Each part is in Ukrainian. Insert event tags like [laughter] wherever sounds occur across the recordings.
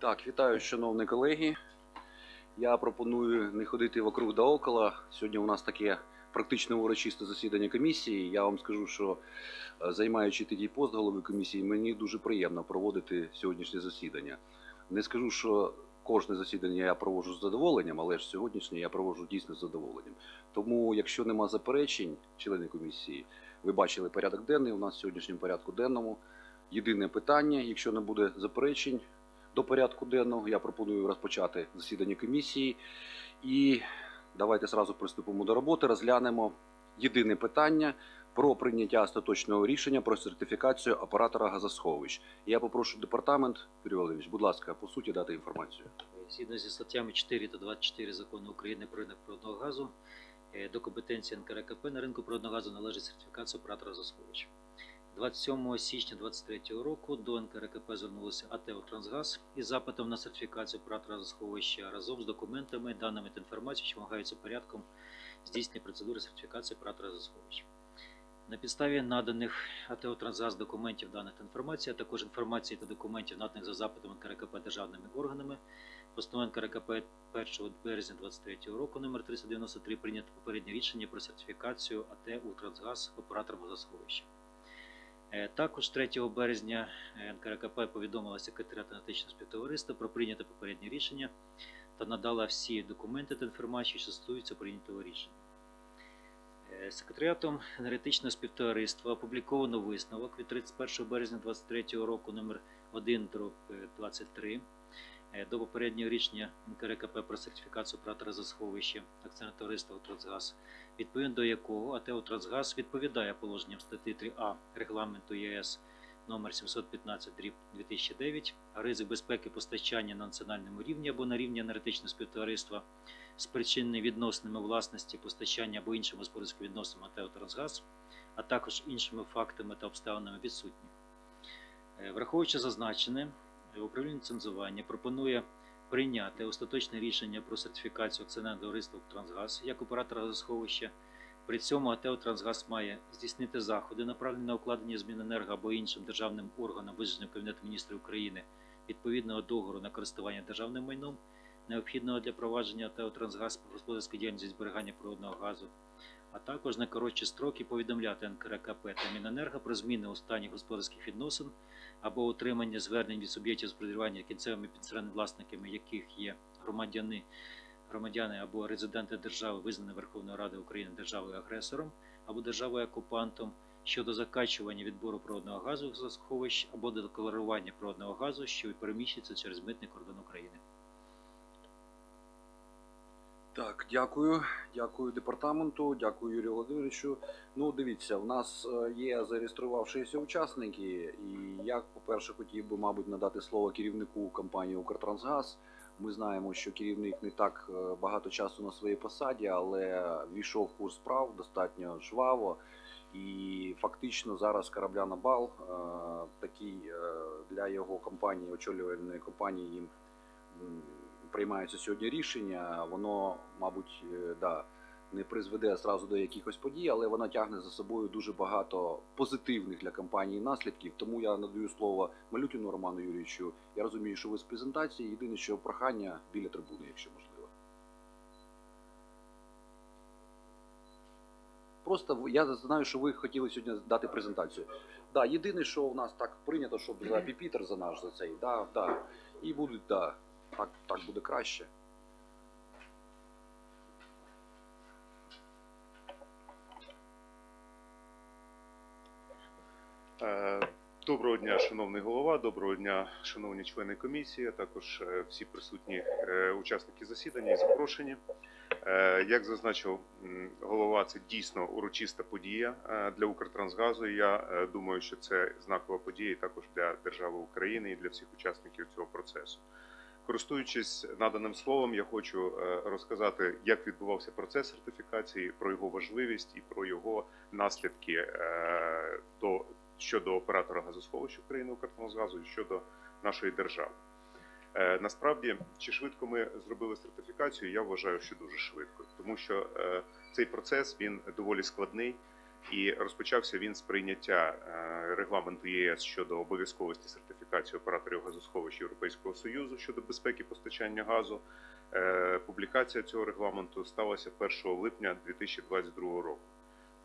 Так, вітаю, шановні колеги. Я пропоную не ходити вокруг да около. Сьогодні у нас таке практично урочисте засідання комісії. Я вам скажу, що е, займаючи такий пост голови комісії, мені дуже приємно проводити сьогоднішнє засідання. Не скажу, що кожне засідання я проводжу з задоволенням, але ж сьогоднішнє я проводжу дійсно з задоволенням. Тому, якщо нема заперечень, члени комісії, ви бачили порядок денний у нас в сьогоднішньому порядку денному. Єдине питання, якщо не буде заперечень до порядку денного, я пропоную розпочати засідання комісії. І давайте зразу приступимо до роботи. Розглянемо єдине питання про прийняття остаточного рішення про сертифікацію оператора газосховищ. Я попрошу департамент, Юрій Володимирович, будь ласка, по суті дати інформацію. Згідно зі статтями 4 та 24 закону України про ринок природного газу, е, до компетенції НКРКП на ринку природного газу належить сертифікація оператора засховищ. 27 січня 2023 року до НКРКП звернулося АТО Трансгаз із запитом на сертифікацію оператора засховища разом з документами, даними та інформацією, що вимагаються порядком здійснення процедури сертифікації оператора засховища. На підставі наданих АТО Трансгаз документів, даних та інформації, а також інформації та документів, наданих за запитом НКРКП державними органами, Постанова НКРКП 1 березня 2023 року номер 393 прийнято попереднє рішення про сертифікацію АТ «Укртрансгаз» оператором газосховища. Е, Також 3 березня е, НКРКП повідомила секретаріат енергетичного співтовариства про прийняте попереднє рішення та надала всі документи та інформацію, що стосуються прийнятого рішення. Е, Секретаріатом енергетичного співтовариства опубліковано висновок від 31 березня 2023 року номер 1 23 Е, до попереднього рішення НКРКП про сертифікацію оператора засховища акціонерного товариства «Трансгаз», відповідно до якого АТ «Трансгаз» відповідає положенням статті 3А регламенту ЄС номер 715 дріб 2009 ризик безпеки постачання на національному рівні або на рівні енергетичного співтовариства спричинений відносинами власності постачання або іншими господарськими відносинами АТ «Трансгаз», а також іншими фактами та обставинами відсутні. Е, Враховуючи зазначене, управління ліцензування пропонує прийняти остаточне рішення про сертифікацію акціонерного товариства «Трансгаз» як оператора газосховища. При цьому АТО «Трансгаз» має здійснити заходи, направлені на укладення змін енерго або іншим державним органам, визначеним Кабінетом міністрів України, відповідного договору на користування державним майном, необхідного для провадження АТО «Трансгаз» господарської діяльності зберігання природного газу, а також на коротші строки повідомляти НКРКП та Міненерго про зміни у стані господарських відносин або отримання звернень від суб'єктів господарювання кінцевими підсередними власниками, яких є громадяни, громадяни або резиденти держави, визнані Верховною Радою України державою агресором або державою окупантом щодо закачування відбору природного газу з сховищ або декларування природного газу, що переміщується через митний кордон України. Так, дякую. Дякую департаменту, дякую Юрію Володимировичу. Ну, дивіться, в нас е, є зареєструвавшися учасники, і я, по-перше, хотів би, мабуть, надати слово керівнику компанії Укртрансгаз. Ми знаємо, що керівник не так е, багато часу на своїй посаді, але війшов в курс справ достатньо жваво. І фактично зараз корабля на бал е, такий для його компанії, очолювальної компанії їм м, приймається сьогодні рішення, воно, мабуть, е, да, не призведе зразу до якихось подій, але воно тягне за собою дуже багато позитивних для компанії наслідків. Тому я надаю слово Малютіну Роману Юрійовичу. Я розумію, що ви з презентації. Єдине, що прохання біля трибуни, якщо можливо. Просто я знаю, що ви хотіли сьогодні дати презентацію. Да, єдине, що у нас так прийнято, щоб за піпітер за наш за цей. Да, да. І будуть, да, так, так буде краще. Е, Доброго дня, шановний голова, доброго дня, шановні члени комісії, а також е, всі присутні е, учасники засідання і запрошені. Як зазначив голова, це дійсно урочиста подія для Укртрансгазу. Я думаю, що це знакова подія і також для держави України і для всіх учасників цього процесу. Користуючись наданим словом, я хочу е, розказати, як відбувався процес сертифікації, про його важливість і про його наслідки е, до щодо оператора газосховищ України Укртрансгазу і щодо нашої держави. Е, Насправді, чи швидко ми зробили сертифікацію, я вважаю, що дуже швидко, тому що цей процес він доволі складний. І розпочався він з прийняття е, регламенту ЄС щодо обов'язковості сертифікації операторів газосховищ Європейського Союзу щодо безпеки постачання газу. Е, Публікація цього регламенту сталася 1 липня 2022 року.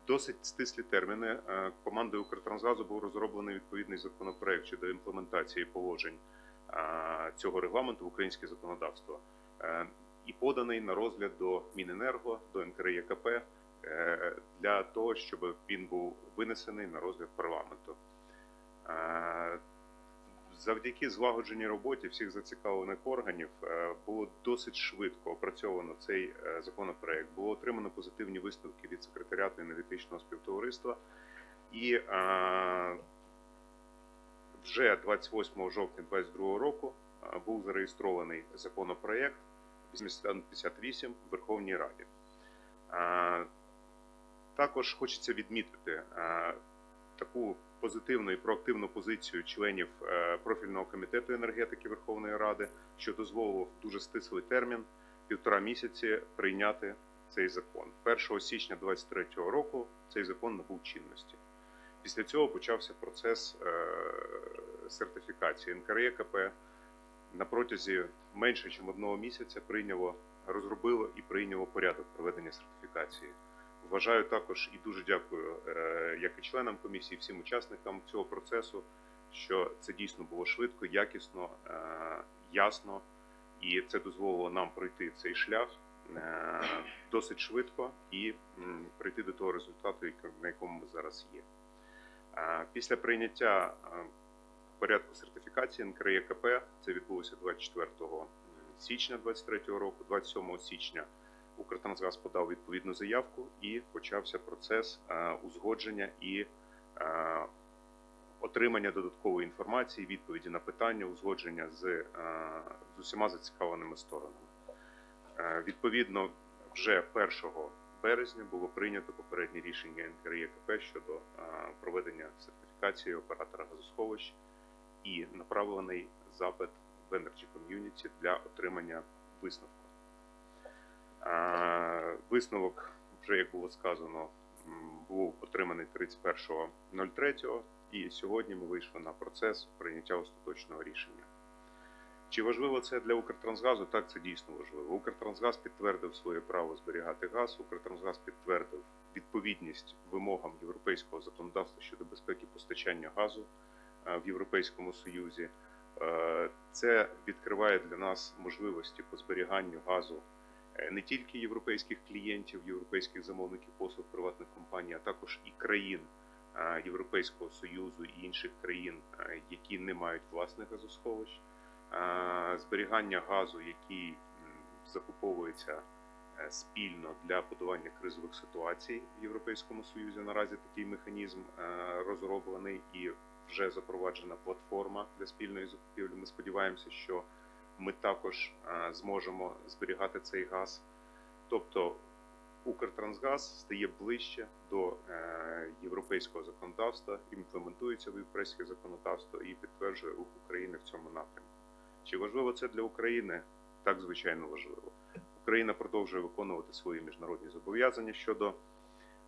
Досить стислі терміни е, командою Укртрансгазу був розроблений відповідний законопроект щодо імплементації положень цього регламенту в українське законодавство і поданий на розгляд до Міненерго, до НКРЄКП для того, щоб він був винесений на розгляд парламенту. Е, Завдяки злагодженій роботі всіх зацікавлених органів е, було досить швидко опрацьовано цей е, законопроект. Було отримано позитивні висновки від секретаріату енергетичного співтовариства, і е, вже 28 жовтня 2022 року е, був зареєстрований законопроект 858 в Верховній Раді. Також хочеться відмітити е, таку позитивну і проактивну позицію членів е, профільного комітету енергетики Верховної Ради, що дозволило в дуже стислий термін півтора місяці прийняти цей закон. 1 січня 2023 року цей закон набув чинності. Після цього почався процес е, сертифікації НКРЕКП. На протязі менше ніж одного місяця прийняло, розробило і прийняло порядок проведення сертифікації. Вважаю також і дуже дякую е, як і членам комісії, всім учасникам цього процесу, що це дійсно було швидко, якісно, е, ясно, і це дозволило нам пройти цей шлях е, досить швидко і прийти до того результату, на якому ми зараз є. Після прийняття порядку сертифікації НКРЄКП, це відбулося 24 січня 2023 року, 27 січня. Укртрансгаз подав відповідну заявку і почався процес е, узгодження і е, отримання додаткової інформації, відповіді на питання, узгодження з, е, з усіма зацікавленими сторонами. Відповідно, вже 1 березня було прийнято попереднє рішення НКРЄКП щодо проведення сертифікації оператора газосховищ і направлений запит в Energy Community для отримання висновку. Висновок, вже як було сказано, був отриманий 31.03 і сьогодні ми вийшли на процес прийняття остаточного рішення. Чи важливо це для Укртрансгазу? Так, це дійсно важливо. Укртрансгаз підтвердив своє право зберігати газ. Укртрансгаз підтвердив відповідність вимогам європейського законодавства щодо безпеки постачання газу е, в Європейському Союзі. Е, Це відкриває для нас можливості по зберіганню газу не тільки європейських клієнтів, європейських замовників послуг приватних компаній, а також і країн е, Європейського Союзу і інших країн, е, які не мають власних газосховищ, Е, зберігання газу, який закуповується е, спільно для подолання кризових ситуацій в Європейському Союзі. Наразі такий механізм е, розроблений і вже запроваджена платформа для спільної закупівлі. Ми сподіваємося, що ми також е, зможемо зберігати цей газ. Тобто Укртрансгаз стає ближче до е, європейського законодавства, імплементується в європейське законодавство і підтверджує рух України в цьому напрямку. Чи важливо це для України? Так, звичайно, важливо. Україна продовжує виконувати свої міжнародні зобов'язання щодо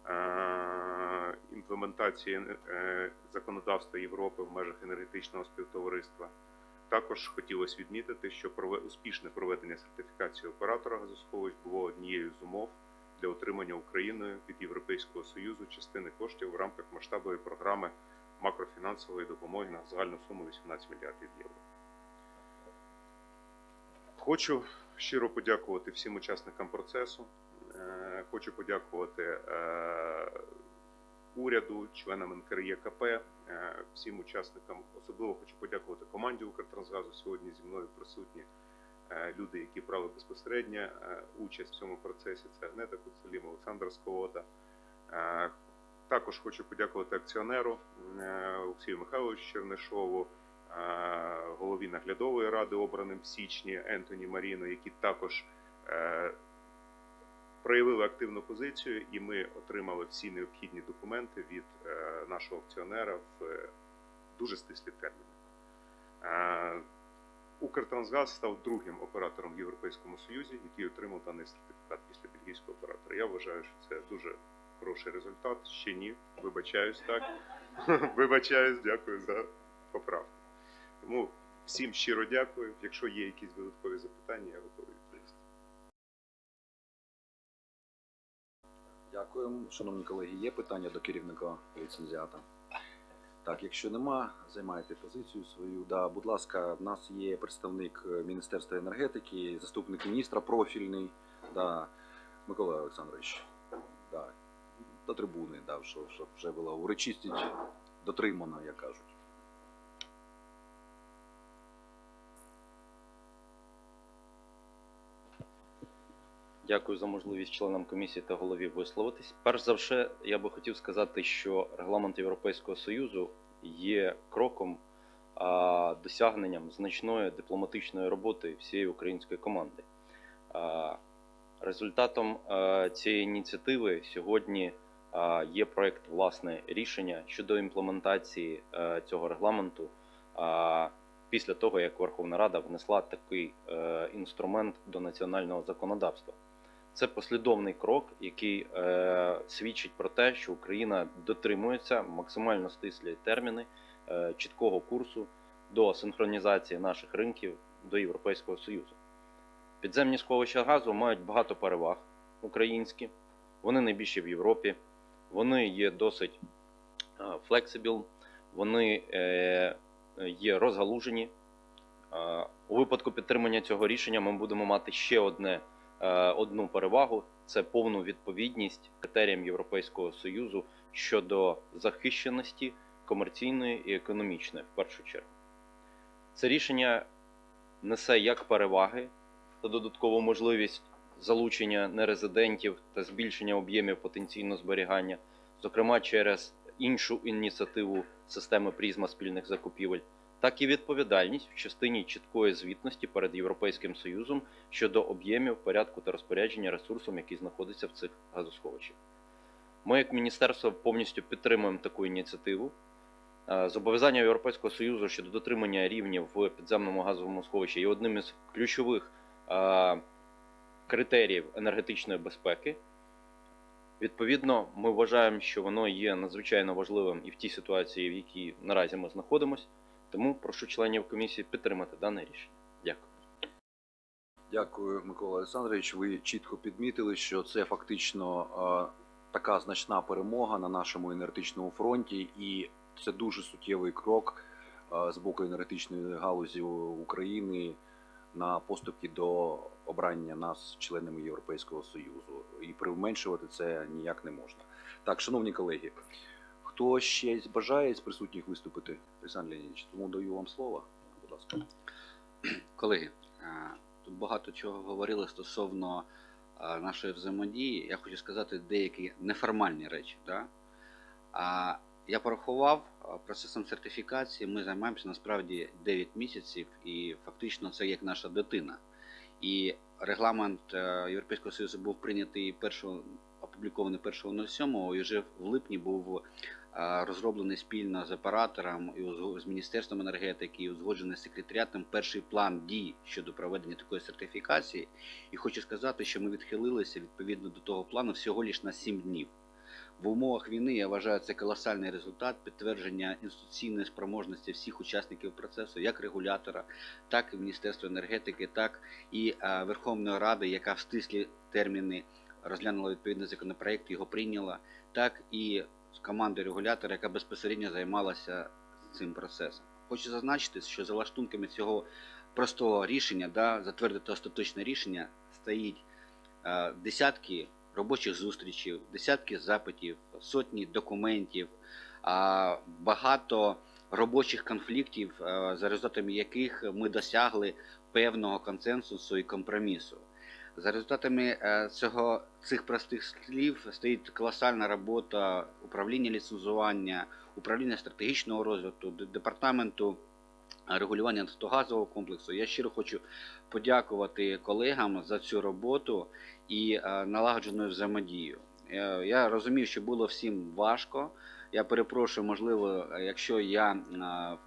е, імплементації е, законодавства Європи в межах енергетичного співтовариства. Також хотілося відмітити, що успішне проведення сертифікації оператора газосховищ було однією з умов для отримання Україною від Європейського Союзу частини коштів в рамках масштабової програми макрофінансової допомоги на загальну суму 18 мільярдів євро. Хочу щиро подякувати всім учасникам процесу. Е, Хочу подякувати е, уряду, членам НКРЄКП, е, всім учасникам. Особливо хочу подякувати команді Укртрансгазу. Сьогодні зі мною присутні е, люди, які брали безпосередньо е, участь в цьому процесі. Це Агнета Куцелім, Олександр Сковота. Також хочу подякувати акціонеру Олексію Михайловичу Чернишову, голові наглядової ради, обраним в січні Ентоні Маріно, які також проявили активну позицію, і ми отримали всі необхідні документи від е, нашого акціонера в е, дуже стислі терміни. Е, Укртрансгаз став другим оператором в Європейському Союзі, який отримав даний сертифікат після бельгійського оператора. Я вважаю, що це дуже хороший результат. Ще ні. Вибачаюсь так. [laughs] Вибачаюсь, дякую за поправку. Тому всім щиро дякую. Якщо є якісь додаткові запитання, я готовий Дякую. Шановні колеги, є питання до керівника ліцензіата? Так, якщо нема, займайте позицію свою. Да, будь ласка, в нас є представник е, Міністерства енергетики, заступник міністра профільний. Да. Микола Олександрович, да. до трибуни, да, щоб, вже була урочистість дотримана, як кажуть. Дякую за можливість членам комісії та голові висловитись. Перш за все, я би хотів сказати, що регламент Європейського Союзу є кроком а, досягненням значної дипломатичної роботи всієї української команди. А, результатом а, цієї ініціативи сьогодні а, є проект власне рішення щодо імплементації а, цього регламенту. А, Після того, як Верховна Рада внесла такий е, інструмент до національного законодавства. Це послідовний крок, який е, свідчить про те, що Україна дотримується максимально стислі терміни е, чіткого курсу до синхронізації наших ринків до Європейського Союзу. Підземні сховища газу мають багато переваг українські, вони найбільші в Європі, вони є досить флексибл, вони е, є розгалужені. Е, У випадку підтримання цього рішення ми будемо мати ще одне одну перевагу це повну відповідність критеріям Європейського союзу щодо захищеності комерційної і економічної в першу чергу. Це рішення несе як переваги та додаткову можливість залучення нерезидентів та збільшення об'ємів потенційного зберігання, зокрема через іншу ініціативу системи призма спільних закупівель так і відповідальність в частині чіткої звітності перед Європейським Союзом щодо об'ємів, порядку та розпорядження ресурсом, який знаходиться в цих газосховищах. Ми, як міністерство, повністю підтримуємо таку ініціативу. Е, Зобов'язання Європейського Союзу щодо дотримання рівнів в підземному газовому сховищі є одним із ключових е, критеріїв енергетичної безпеки. Відповідно, ми вважаємо, що воно є надзвичайно важливим і в тій ситуації, в якій наразі ми знаходимося. Тому прошу членів комісії підтримати дане рішення. Дякую. Дякую, Микола Олександрович. Ви чітко підмітили, що це фактично е, така значна перемога на нашому енергетичному фронті, і це дуже суттєвий крок е, з боку енергетичної галузі України на поступки до обрання нас членами Європейського Союзу. І применшувати це ніяк не можна. Так, шановні колеги, хто ще бажає з присутніх виступити? Олександр Леонідович, тому даю вам слово. Будь ласка. Колеги, е, тут багато чого говорили стосовно е, нашої взаємодії. Я хочу сказати деякі неформальні речі. Да? Я порахував е, процесом сертифікації. Ми займаємося насправді 9 місяців, і фактично це як наша дитина. І регламент Європейського Союзу був прийнятий першого, опублікований 1.07 і вже в липні був розроблений спільно з оператором і з Міністерством енергетики і узгоджений секретаріатом перший план дій щодо проведення такої сертифікації. І хочу сказати, що ми відхилилися відповідно до того плану всього лише на 7 днів. В умовах війни я вважаю це колосальний результат підтвердження інституційної спроможності всіх учасників процесу, як регулятора, так і Міністерства енергетики, так і е, Верховної Ради, яка в стислі терміни розглянула відповідний законопроект, його прийняла, так і з командою регулятора, яка безпосередньо займалася цим процесом. Хочу зазначити, що за лаштунками цього простого рішення, да, затвердити остаточне рішення, стоїть е, десятки робочих зустрічей, десятки запитів, сотні документів, а, багато робочих конфліктів, е, за результатами яких ми досягли певного консенсусу і компромісу. За результатами е, цього цих простих слів стоїть колосальна робота управління ліцензування, управління стратегічного розвитку, департаменту е, регулювання нафтогазового комплексу. Я щиро хочу подякувати колегам за цю роботу і е, налагодженою взаємодію. Я розумів, що було всім важко. Я перепрошую, можливо, якщо я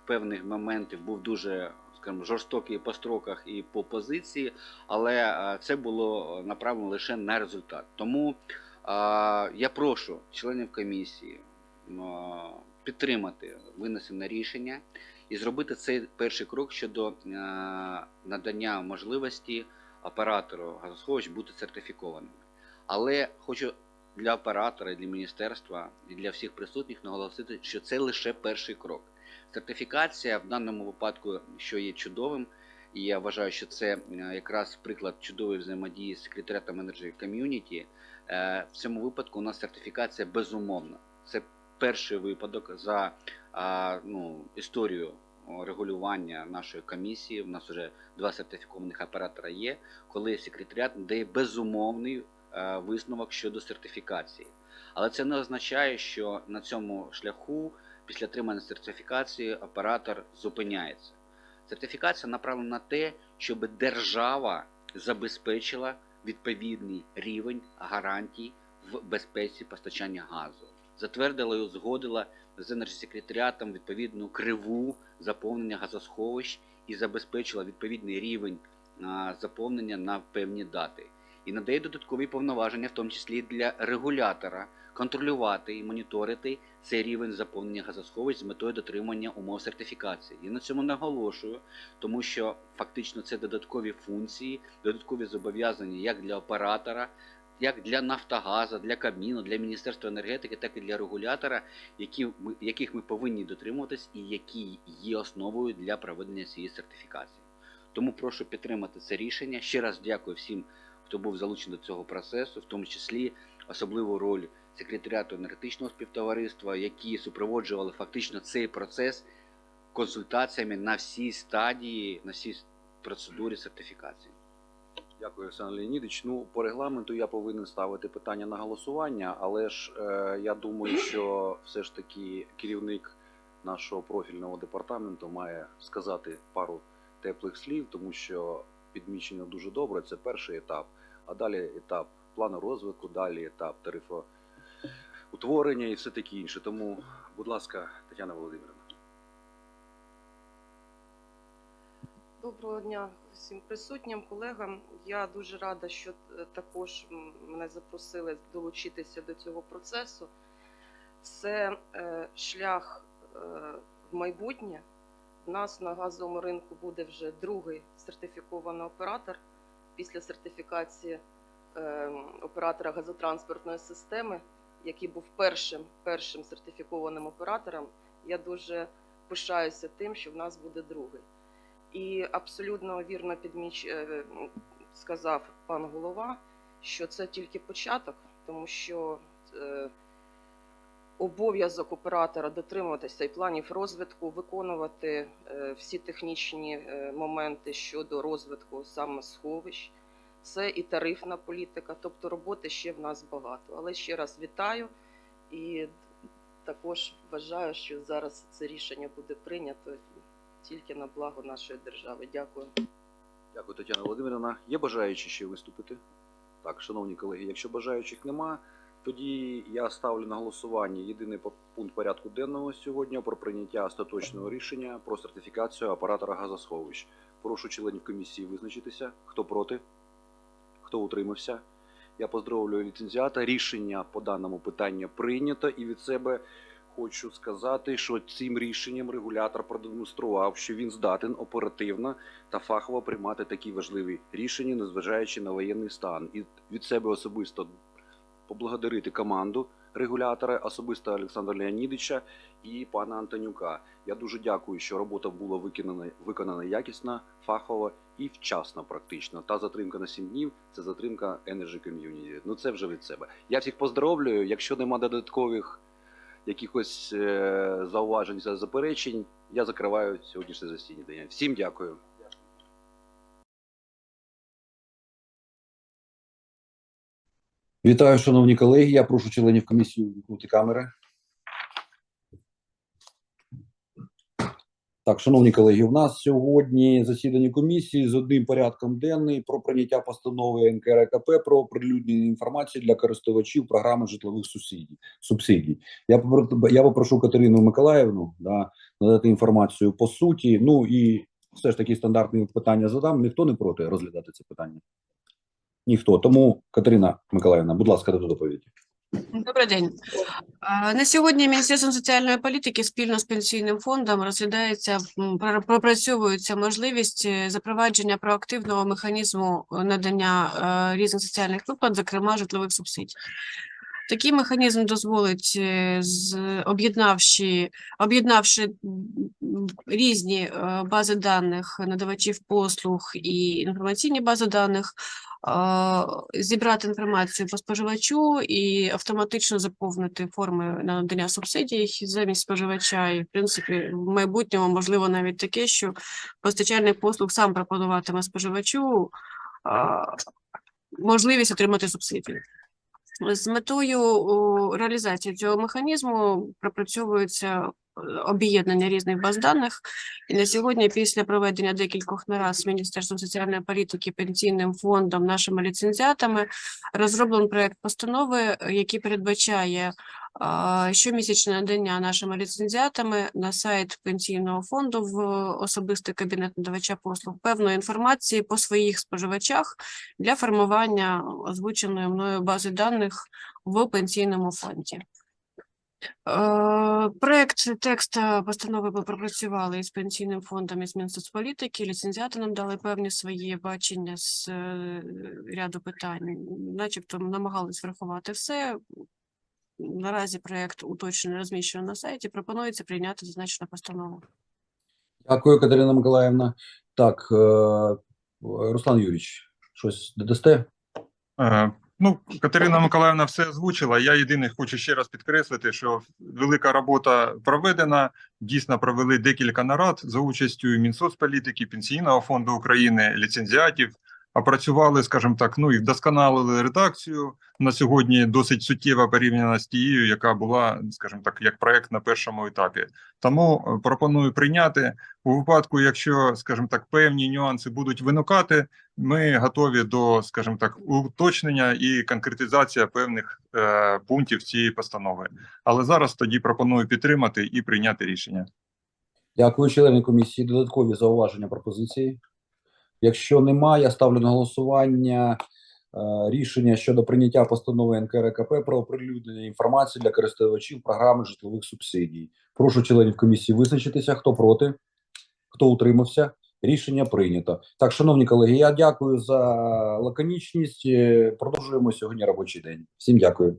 в певних моментів був дуже скажімо, жорстокий по строках і по позиції, але е, це було направлено лише на результат. Тому А, Я прошу членів комісії а, підтримати винесене рішення і зробити цей перший крок щодо надання можливості оператору газосховищ бути сертифікованими. Але хочу для оператора, для міністерства і для всіх присутніх наголосити, що це лише перший крок. Сертифікація в даному випадку, що є чудовим, і я вважаю, що це е, якраз приклад чудової взаємодії з секретаріатом Energy Community. В цьому випадку у нас сертифікація безумовна. Це перший випадок за ну, історію регулювання нашої комісії. У нас вже два сертифікованих оператора є, коли секретаріат дає безумовний е, висновок щодо сертифікації. Але це не означає, що на цьому шляху після отримання сертифікації оператор зупиняється. Сертифікація направлена на те, щоб держава забезпечила відповідний рівень гарантій в безпеці постачання газу. Затвердила і узгодила з енергосекретаріатом відповідну криву заповнення газосховищ і забезпечила відповідний рівень заповнення на певні дати. І надає додаткові повноваження, в тому числі для регулятора, контролювати і моніторити цей рівень заповнення газосховищ з метою дотримання умов сертифікації. Я на цьому наголошую, тому що фактично це додаткові функції, додаткові зобов'язання як для оператора, як для Нафтогаза, для Кабміну, для Міністерства енергетики, так і для регулятора, які яких ми повинні дотримуватись і які є основою для проведення цієї сертифікації. Тому прошу підтримати це рішення. Ще раз дякую всім, хто був залучений до цього процесу, в тому числі особливу роль секретаріату енергетичного співтовариства, які супроводжували фактично цей процес консультаціями на всій стадії, на всій процедурі сертифікації. Дякую, Олександр Леонідович. Ну, по регламенту я повинен ставити питання на голосування, але ж е, я думаю, [clears throat] що все ж таки керівник нашого профільного департаменту має сказати пару теплих слів, тому що підмічено дуже добре. Це перший етап, а далі етап плану розвитку, далі етап тарифоутворення і все таке інше. Тому, будь ласка, Тетяна Володимирівна. Доброго дня всім присутнім колегам. Я дуже рада, що е, також мене запросили долучитися до цього процесу. Це е, шлях е, в майбутнє. У нас на газовому ринку буде вже другий сертифікований оператор після сертифікації е, оператора газотранспортної системи, який був першим, першим сертифікованим оператором. Я дуже пишаюся тим, що в нас буде другий. І абсолютно вірно підміч е, сказав пан голова, що це тільки початок, тому що е, обов'язок оператора дотримуватися і планів розвитку, виконувати е, всі технічні е, моменти щодо розвитку саме сховищ. Це і тарифна політика, тобто роботи ще в нас багато. Але ще раз вітаю і також вважаю, що зараз це рішення буде прийнято тільки на благо нашої держави. Дякую. Дякую, Тетяна Володимирівна. Є бажаючі ще виступити? Так, шановні колеги, якщо бажаючих нема, тоді я ставлю на голосування єдиний пункт порядку денного сьогодні про прийняття остаточного рішення про сертифікацію оператора газосховищ. Прошу членів комісії визначитися. Хто проти? Хто утримався? Я поздоровлюю ліцензіата. Рішення по даному питанню прийнято, і від себе хочу сказати, що цим рішенням регулятор продемонстрував, що він здатен оперативно та фахово приймати такі важливі рішення, незважаючи на воєнний стан. І від себе особисто поблагодарити команду регулятора, особисто Олександра Леонідовича і пана Антонюка. Я дуже дякую, що робота була виконана, виконана якісно, фахово і вчасно, практично. Та затримка на 7 днів це затримка Energy Community. Ну це вже від себе. Я всіх поздоровлюю. Якщо нема додаткових якихось е, зауважень та заперечень, я закриваю сьогоднішнє засідання. Всім дякую. Вітаю, шановні колеги. Я прошу членів комісії увімкнути камери. Так, шановні колеги, у нас сьогодні засідання комісії з одним порядком денний про прийняття постанови НКРКП про оприлюднення інформації для користувачів програми житлових субсидій. субсидій. Я я попрошу Катерину Миколаївну да, надати інформацію по суті. Ну і все ж таки стандартні питання задам. Ніхто не проти розглядати це питання. Ніхто. Тому Катерина Миколаївна, будь ласка, до доповіді. Добрий день. На сьогодні Міністерством соціальної політики спільно з пенсійним фондом розглядається, пропрацьовується можливість е, запровадження проактивного механізму надання е, різних соціальних виплат, зокрема житлових субсидій. Такий механізм дозволить, е, з- об'єднавши, об'єднавши різні е, бази даних надавачів послуг і інформаційні бази даних, зібрати інформацію по споживачу і автоматично заповнити форми на надання субсидій замість споживача. І, в принципі, в майбутньому можливо навіть таке, що постачальник послуг сам пропонуватиме споживачу можливість отримати субсидію. З метою реалізації цього механізму пропрацьовується е, об'єднання різних баз даних. І на сьогодні, після проведення декількох нарад з Міністерством соціальної політики, пенсійним фондом, нашими ліцензіатами, розроблений проект постанови, який передбачає щомісячне надання нашими ліцензіатами на сайт пенсійного фонду в особистий кабінет надавача послуг певної інформації по своїх споживачах для формування озвученої мною бази даних в пенсійному фонді. Проект текста постанови ми пропрацювали із пенсійним фондом із Мінсоцполітики. Ліцензіати нам дали певні свої бачення з ряду питань, начебто намагались врахувати все. Наразі проект уточнено розміщено на сайті. Пропонується прийняти зазначену постанову. Дякую, Катерина Миколаївна. Так, е, Руслан Юрійович, щось додасте? Е, Ну, Катерина Миколаївна все озвучила. Я єдине хочу ще раз підкреслити, що велика робота проведена. Дійсно провели декілька нарад за участю Мінсоцполітики, Пенсійного фонду України, ліцензіатів. Опрацювали, скажімо так, ну і вдосконалили редакцію на сьогодні досить суттєво порівняно з тією, яка була, скажімо так, як проект на першому етапі. Тому е, пропоную прийняти у випадку, якщо, скажімо так, певні нюанси будуть виникати, ми готові до, скажімо так, уточнення і конкретизація певних е, пунктів цієї постанови. Але зараз тоді пропоную підтримати і прийняти рішення. Дякую, члени комісії. Додаткові зауваження пропозиції. Якщо немає, я ставлю на голосування е, рішення щодо прийняття постанови НКРКП про оприлюднення інформації для користувачів програми житлових субсидій. Прошу членів комісії визначитися, хто проти, хто утримався. Рішення прийнято. Так, шановні колеги, я дякую за лаконічність. Е, Продовжуємо сьогодні робочий день. Всім дякую.